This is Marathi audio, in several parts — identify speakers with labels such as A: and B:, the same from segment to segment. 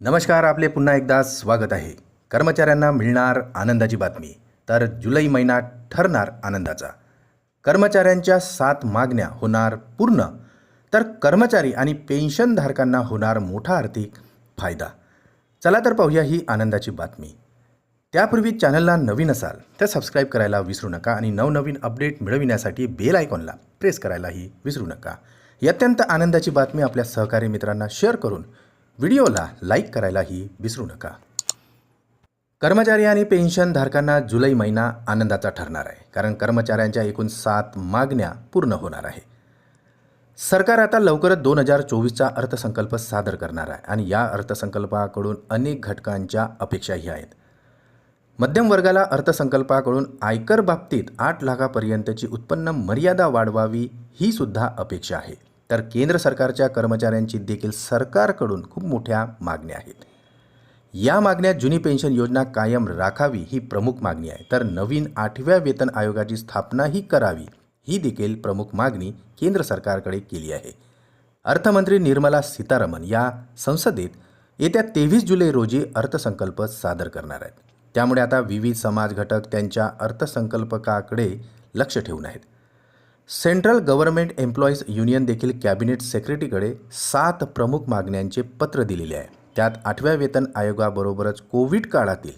A: नमस्कार आपले पुन्हा एकदा स्वागत आहे. कर्मचाऱ्यांना मिळणार आनंदाची बातमी. तर जुलै महिना ठरणार आनंदाचा. कर्मचाऱ्यांच्या सात मागण्या होणार पूर्ण. तर कर्मचारी आणि पेन्शनधारकांना होणार मोठा आर्थिक फायदा. चला तर पाहूया ही आनंदाची बातमी. त्यापूर्वी चॅनलला नवीन असाल तर सबस्क्राईब करायला विसरू नका आणि नवनवीन अपडेट मिळविण्यासाठी बेल आयकॉनला प्रेस करायलाही विसरू नका. ही अत्यंत आनंदाची बातमी आपल्या सहकारी मित्रांना शेअर करून व्हिडिओला लाईक करायलाही विसरू नका. कर्मचारी आणि पेन्शनधारकांना जुलै महिना आनंदाचा ठरणार आहे कारण कर्मचाऱ्यांच्या एकूण सात मागण्या पूर्ण होणार आहे. सरकार आता लवकरच दोन हजार चोवीसचा अर्थसंकल्प सादर करणार आहे आणि या अर्थसंकल्पाकडून अनेक घटकांच्या अपेक्षाही आहेत. मध्यम वर्गाला अर्थसंकल्पाकडून आयकर बाबतीत आठ लाखापर्यंतची उत्पन्न मर्यादा वाढवावी ही सुद्धा अपेक्षा आहे. तर केंद्र सरकारच्या कर्मचाऱ्यांची देखील सरकारकडून खूप मोठ्या मागण्या आहेत. या मागण्यात जुनी पेन्शन योजना कायम राखावी ही प्रमुख मागणी आहे. तर नवीन आठव्या वेतन आयोगाची स्थापनाही करावी ही देखील प्रमुख मागणी केंद्र सरकारकडे केली आहे. अर्थमंत्री निर्मला सीतारामन या संसदेत येत्या तेवीस जुलै रोजी अर्थसंकल्प सादर करणार आहेत. त्यामुळे आता विविध समाज घटक त्यांच्या अर्थसंकल्पकाकडे लक्ष ठेवून आहेत. सेंट्रल गव्हर्नमेंट एम्प्लॉईज युनियन देखील कॅबिनेट सेक्रेटरीकडे सात प्रमुख मागण्यांचे पत्र दिलेले आहे. त्यात आठव्या वेतन आयोगाबरोबरच कोविड काळातील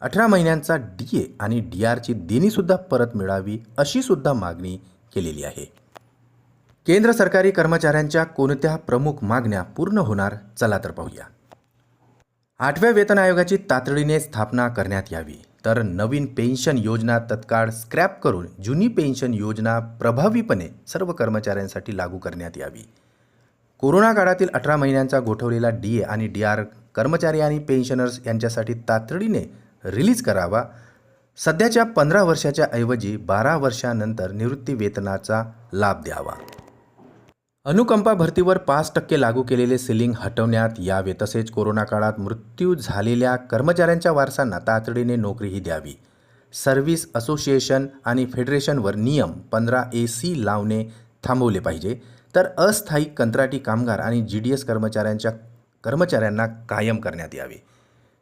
A: अठरा महिन्यांचा डी ए आणि डी आरची देणीसुद्धा परत मिळावी अशीसुद्धा मागणी केलेली आहे. केंद्र सरकारी कर्मचाऱ्यांच्या कोणत्या प्रमुख मागण्या पूर्ण होणार? चला तर पाहूया. आठव्या वेतन आयोगाची तातडीने स्थापना करण्यात यावी. तर नवीन पेन्शन योजना तत्काळ स्क्रॅप करून जुनी पेन्शन योजना प्रभावीपणे सर्व कर्मचाऱ्यांसाठी लागू करण्यात यावी. कोरोना काळातील अठरा महिन्यांचा गोठवलेला डी ए आणि डी आर कर्मचारी आणि पेन्शनर्स यांच्यासाठी तातडीने रिलीज करावा. सध्याच्या पंधरा वर्षाच्या ऐवजी बारा वर्षानंतर निवृत्ती वेतनाचा लाभ द्यावा. अनुकंपा भरतीवर पाच टक्के लागू केलेले सिलिंग हटवण्यात यावे तसेच कोरोना काळात मृत्यू झालेल्या कर्मचाऱ्यांच्या वारसांना तातडीने नोकरीही द्यावी. सर्व्हिस असोसिएशन आणि फेडरेशनवर नियम पंधरा ए सी लावणे थांबवले पाहिजे. तर अस्थायी कंत्राटी कामगार आणि जी डी एस कर्मचाऱ्यांच्या कर्मचाऱ्यांना कायम करण्यात यावे.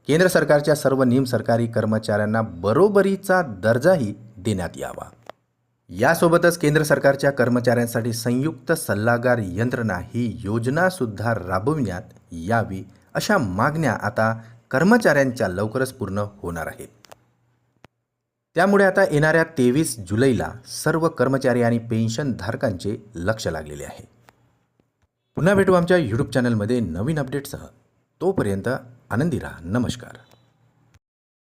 A: केंद्र सरकारच्या सर्व निम सरकारी कर्मचाऱ्यांना बरोबरीचा दर्जाही देण्यात यावा. यासोबतच केंद्र सरकारच्या कर्मचाऱ्यांसाठी संयुक्त सल्लागार यंत्रणा ही योजनासुद्धा राबविण्यात यावी अशा मागण्या आता कर्मचाऱ्यांच्या लवकरच पूर्ण होणार आहेत. त्यामुळे आता येणाऱ्या तेवीस जुलैला सर्व कर्मचारी आणि पेन्शनधारकांचे लक्ष लागलेले आहे. पुन्हा भेटू आमच्या यूट्यूब चॅनलमध्ये नवीन अपडेटसह तोपर्यंत आनंदी राहा. नमस्कार.